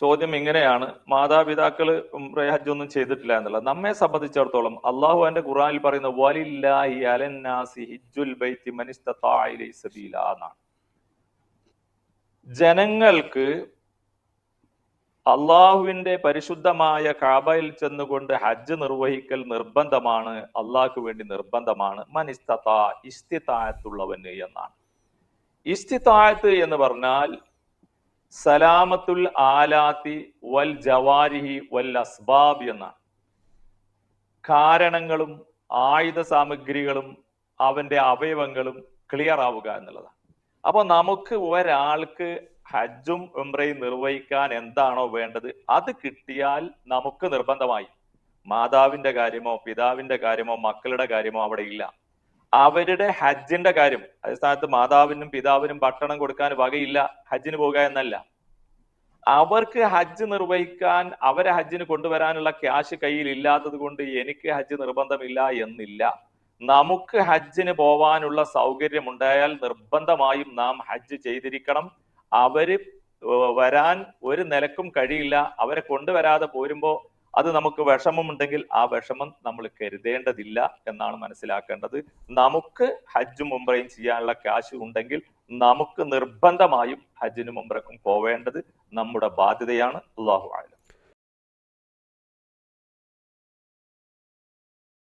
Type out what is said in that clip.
ചോദ്യം ഇങ്ങനെയാണ്. മാതാപിതാക്കൾ ഹജ്ജ് ഒന്നും ചെയ്തിട്ടില്ല എന്നുള്ളത്. നമ്മെ സംബന്ധിച്ചിടത്തോളം അള്ളാഹു എന്റെ ഖുറാനിൽ പറയുന്ന അലന്നാസി എന്നാണ്. ജനങ്ങൾക്ക് അള്ളാഹുവിന്റെ പരിശുദ്ധമായ കാബയിൽ ചെന്നുകൊണ്ട് ഹജ്ജ് നിർവഹിക്കൽ നിർബന്ധമാണ് അള്ളാഹ്ക്ക് വേണ്ടി നിർബന്ധമാണ്. മനിസ്തത ഇസ്തിത്തായത്തുള്ളവന് എന്നാണ്. ഇസ്തിത്തായത്ത് എന്ന് പറഞ്ഞാൽ സലാമത്തുൽ ആലാത്തി വൽ ജവാരിഹി വൽ അസ്ബാബ് എന്നാണ്. കാരണങ്ങളും ആയുധ സാമഗ്രികളും അവന്റെ അവയവങ്ങളും ക്ലിയർ ആവുക എന്നുള്ളതാണ്. അപ്പോൾ നമുക്ക് ഒരാൾക്ക് ഹജ്ജും ഉംറയും നിർവഹിക്കാൻ എന്താണോ വേണ്ടത് അത് കിട്ടിയാൽ നമുക്ക് നിർബന്ധമായി. മാതാവിന്റെ കാര്യമോ പിതാവിന്റെ കാര്യമോ മക്കളുടെ കാര്യമോ അവിടെ ഇല്ല. അവരുടെ ഹജ്ജിന്റെ കാര്യം അതേ സ്ഥാനത്ത് മാതാവിനും പിതാവിനും ഭക്ഷണം കൊടുക്കാൻ വകയില്ല ഹജ്ജിന് പോകുക എന്നല്ല. അവർക്ക് ഹജ്ജ് നിർവഹിക്കാൻ അവരെ ഹജ്ജിന് കൊണ്ടുവരാനുള്ള ക്യാഷ് കയ്യിൽ ഇല്ലാത്തത് കൊണ്ട് എനിക്ക് ഹജ്ജ് നിർബന്ധമില്ല എന്നില്ല. നമുക്ക് ഹജ്ജിന് പോവാനുള്ള സൗകര്യം ഉണ്ടായാൽ നിർബന്ധമായും നാം ഹജ്ജ് ചെയ്തിരിക്കണം. അവർ വരാൻ ഒരു നിലക്കും കഴിയില്ല. അവരെ കൊണ്ടുവരാതെ പോരുമ്പോ അത് നമുക്ക് വിഷമമുണ്ടെങ്കിൽ ആ വിഷമം നമ്മൾ കരുതേണ്ടതില്ല എന്നാണ് മനസ്സിലാക്കേണ്ടത്. നമുക്ക് ഹജ്ജും ഉംറയും ചെയ്യാനുള്ള കാശ് ഉണ്ടെങ്കിൽ നമുക്ക് നിർബന്ധമായും ഹജ്ജിനും ഉംറക്കും പോവേണ്ടത് നമ്മുടെ ബാധ്യതയാണ്. അള്ളാഹു